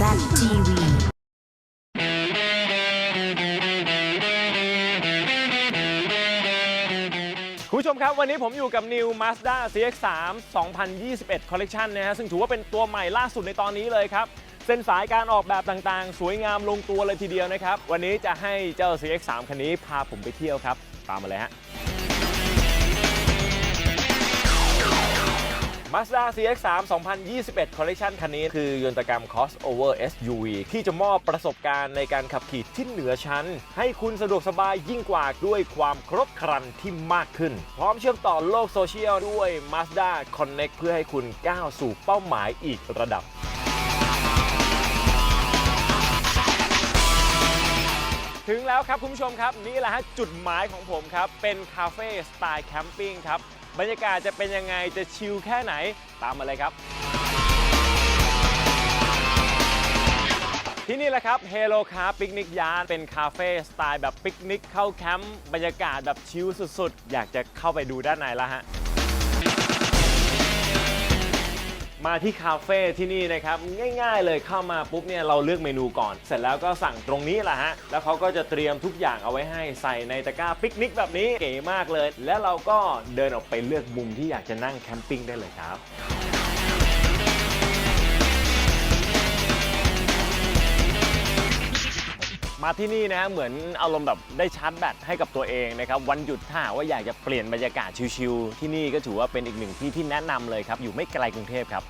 ZTV คุณผู้ชมครับ วันนี้ผมอยู่กับ New Mazda CX-3 2021 Collection นะฮะซึ่งถือว่าเป็นตัวใหม่ล่าสุดในตอนนี้เลยครับ เส้นสายการออกแบบต่างๆ สวยงามลงตัวเลยทีเดียวนะครับ วันนี้จะให้เจ้า CX-3 คันนี้พาผมไปเที่ยวครับ ตามมาเลยฮะ Mazda CX-3 2021 Collection คันนี้คือยนตกรรม Crossover SUV ที่จะมอบประสบการณ์ในการขับขี่ที่เหนือชั้น ให้คุณสะดวกสบายยิ่งกว่าด้วยความครบครันที่มากขึ้น พร้อมเชื่อมต่อโลกโซเชียลด้วย Mazda Connect เพื่อให้คุณก้าวสู่เป้าหมายอีกระดับถึงแล้วครับคุณผู้ชมครับ นี่แหละฮะจุดหมายของผมครับ เป็นคาเฟ่สไตล์แคมปิ้งครับ บรรยากาศจะเป็นยังไงจะชิลแค่ไหนตามมาเลยครับ ที่นี่แหละครับเฮโลคาปิกนิกยานเป็นคาเฟ่สไตล์แบบปิกนิกเข้าแคมป์บรรยากาศแบบชิลสุดๆ อยากจะเข้าไปดูด้านในแล้วฮะ มาที่คาเฟ่ที่นี่นะครับง่าย ๆ เลยเข้ามาปุ๊บเนี่ยเราเลือกเมนูก่อน เสร็จแล้วก็สั่งตรงนี้แหละฮะแล้วเขาก็จะเตรียมทุกอย่างเอาไว้ให้ใส่ในตะกร้าปิกนิกแบบนี้เก๋มากเลย แล้วเราก็เดินออกไปเลือกมุมที่อยากจะนั่งแคมปิ้งได้เลยครับ มาที่นี่นะฮะเหมือนอารมณ์แบบได้ชาร์จแบตให้กับตัวเองนะครับวันหยุดถ้าหากว่าอยากจะเปลี่ยนบรรยากาศชิลๆที่นี่ก็ถือว่าเป็นอีกหนึ่งที่ที่แนะนำเลยครับอยู่ไม่ไกลกรุงเทพครับ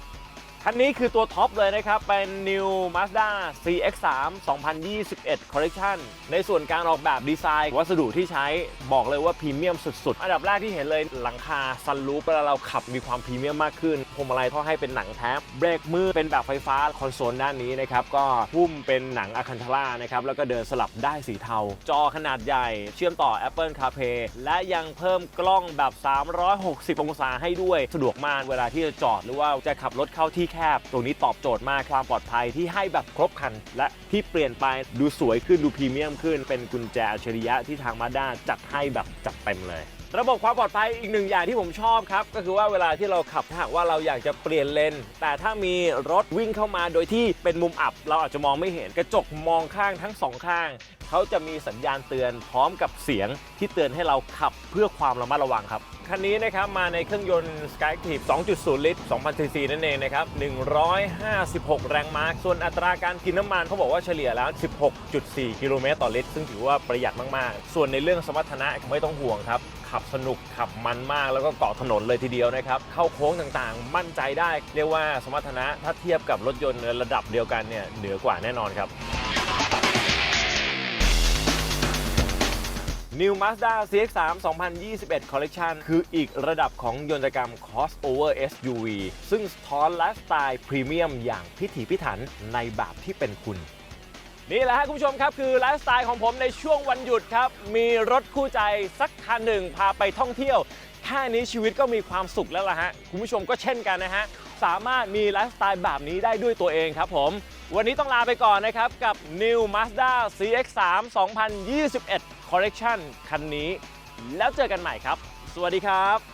คันนี้คือตัวท็อปเลยนะครับ เป็น New Mazda CX-3 2021 Collection ในส่วนการออกแบบดีไซน์ วัสดุที่ใช้บอกเลยว่าพรีเมียมสุด ๆ อันดับแรกที่เห็นเลยหลังคาซันรูปเวลาเราขับมีความพรีเมียมมากขึ้นพวงมาลัยท่อให้เป็นหนังแท้เบรกมือเป็นแบบไฟฟ้าคอนโซลด้านนี้นะครับก็หุ้มเป็นหนังอะคันทาร่านะครับแล้วก็เดินสลับได้สีเทา จอขนาดใหญ่ เชื่อมต่อ Apple CarPlay และยังเพิ่มกล้องแบบ 360 องศาให้ด้วยสะดวกมากเวลาที่จะจอดหรือว่าจะขับรถเข้าที่แคบ ตรงนี้ตอบโจทย์มากความปลอดภัยที่ให้แบบครบครัน และที่เปลี่ยนไปดูสวยขึ้นดูพรีเมียมขึ้น เป็นกุญแจอัจฉริยะที่ทางมาด้าจัดให้แบบจัดเต็มเลย ระบบความปลอดภัยอีกหนึ่งอย่างที่ผมชอบครับ ก็คือว่าเวลาที่เราขับถ้าหากว่าเราอยากจะเปลี่ยนเลนแต่ถ้ามีรถวิ่งเข้ามาโดยที่เป็นมุมอับ เราอาจจะมองไม่เห็นกระจกมองข้างทั้งสองข้าง เขาจะมีสัญญาณเตือนพร้อมกับเสียงที่เตือนให้เราขับเพื่อความระมัดระวังครับคันนี้นะครับมาในเครื่องยนต์ Skyactiv 2.0 ลิตร 2,000 ซีซีนั่นเองนะครับ 156 แรงม้า ส่วนอัตราการกินน้ำมันเขาบอกว่าเฉลี่ยแล้ว 16.4 กิโลเมตรต่อลิตร ซึ่งถือว่าประหยัดมาก ๆ ส่วนในเรื่องสมรรถนะไม่ต้องห่วงครับ ขับสนุกขับมันมากแล้วก็เกาะถนนเลยทีเดียวนะครับ เข้าโค้งต่างๆ มั่นใจได้ เรียกว่าสมรรถนะถ้าเทียบกับรถยนต์ระดับเดียวกันเนี่ยเหนือกว่าแน่นอนครับ New Mazda CX-3 2021 Collection คืออีกระดับของยนตกรรม crossover SUV ซึ่งสะท้อนไลฟ์สไตล์พรีเมียมอย่างพิถีพิถันในแบบที่เป็นคุณ นี่แหละฮะคุณผู้ชมครับคือไลฟ์สไตล์ของผมในช่วงวันหยุดครับ มีรถคู่ใจสักคันหนึ่งพาไปท่องเที่ยว แค่นี้ชีวิตก็มีความสุขแล้วล่ะฮะ คุณผู้ชมก็เช่นกันนะฮะ สามารถมีไลฟ์สไตล์แบบนี้ได้ด้วยตัวเองครับผม วันนี้ต้องลาไปก่อนนะครับ กับ New Mazda CX-3 2021 Collection คันนี้ แล้วเจอกันใหม่ครับ สวัสดีครับ